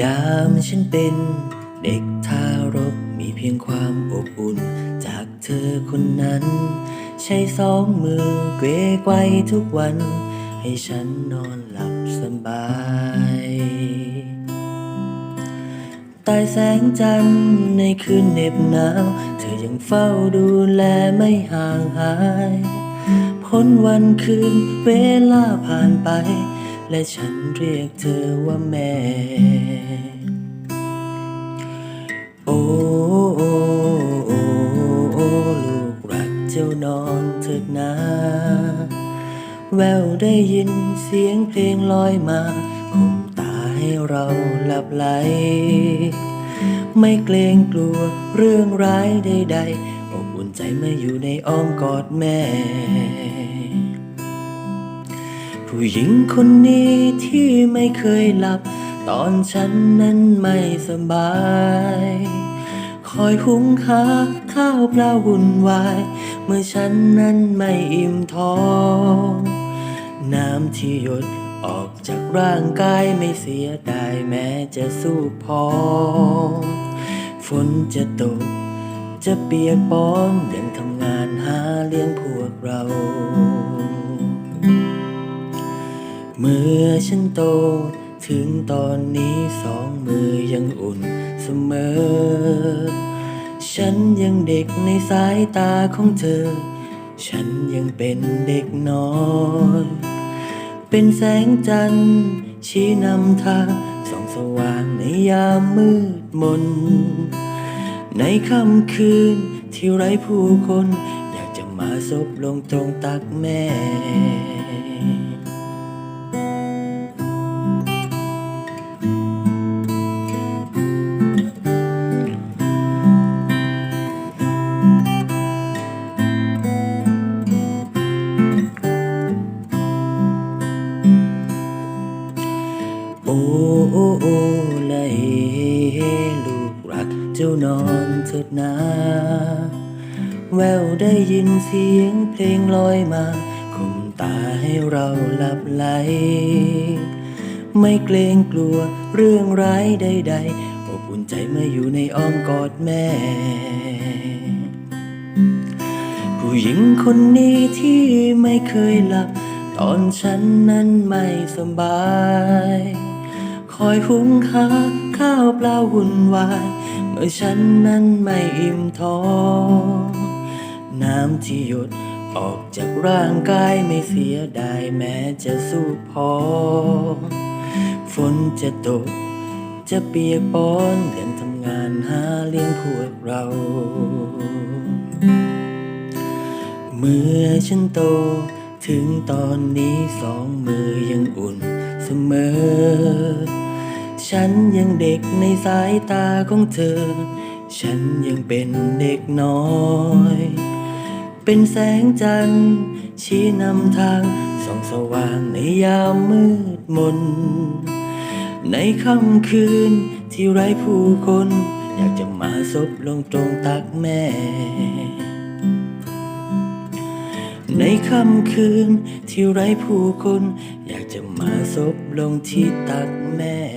ยามฉันเป็นเด็กทารกมีเพียงความอบอุ่น จากเธอคนนั้น ใช้สองมือเกวไกวทุกวัน ให้ฉันนอนหลับสบายใต้แสงจันทร์ในคืนเหน็บหนาว เธอยังเฝ้าดูแลไม่ห่างหาย พ้นวันคืนเวลาผ่านไป และฉันเรียกเธอว่าแม่ โอ้โอ้โอ้โอลูกรักเจ้านอนเถิดนาแววได้ยินเสียงเพลงลอยมาคุมตาให้เราหลับไหล ไม่เกรงกลัวเรื่องร้ายใดๆอบอุ่นใจเมื่ออยู่ในอ้อมกอดแม่ ผู้หญิงคนนี้ที่ไม่เคยหลับ ตอนฉันนั้นไม่สบาย คอยหุงหาข้าวปลาวุ่นวาย เมื่อฉันนั้นไม่อิ่มท้อง น้ำที่หยดออกจากร่างกายไม่เสียดายแม้จะสู้พองฝนจะตก จะเปียกปอนยังทำงานหาเลี้ยงพวกเรา เมื่อฉันโต ถึงตอนนี้สองมือยังอุ่นเสมอ ฉันยังเด็กในสายตาของเธอ ฉันยังเป็นเด็กน้อยเป็นแสงจันทร์ชี้นำทางส่องสว่างในยามมืดมน ในค่ำคืนที่ไร้ผู้คน อยากจะมาซบลงตรงตักแม่ เจ้านอนเถิดนา แววได้ยินเสียงเพลงลอยมาคุมตาให้เราหลับไหล ไม่เกรงกลัวเรื่องร้ายใดๆอบอุ่นใจเมื่ออยู่ในอ้อมกอดแม่ ผู้หญิงคนนี้ที่ไม่เคยหลับ ตอนฉันนั้นไม่สบาย คอยหุงหาข้าวปลาวุ่นวาย เมื่อฉันนั้นไม่อิ่มท้อง น้ำที่หยดออกจากร่างกายไม่เสียดายแม้จะสู้พอ ฝนจะตก จะเปียกปอนยังทำงานหาเลี้ยงพวกเรา เมื่อฉันโต ถึงตอนนี้สองมือยังอุ่นเสมอ ฉันยังเด็กในสายตาของเธอ ฉันยังเป็นเด็กน้อย เป็นแสงจันทร์ชี้นำทางส่องสว่างในยามมืดมน ในค่ำคืนที่ไร้ผู้คน อยากจะมาซบลงตรงตักแม่ ในค่ำคืนที่ไร้ผู้คน อยากจะมาซบลงที่ตักแม่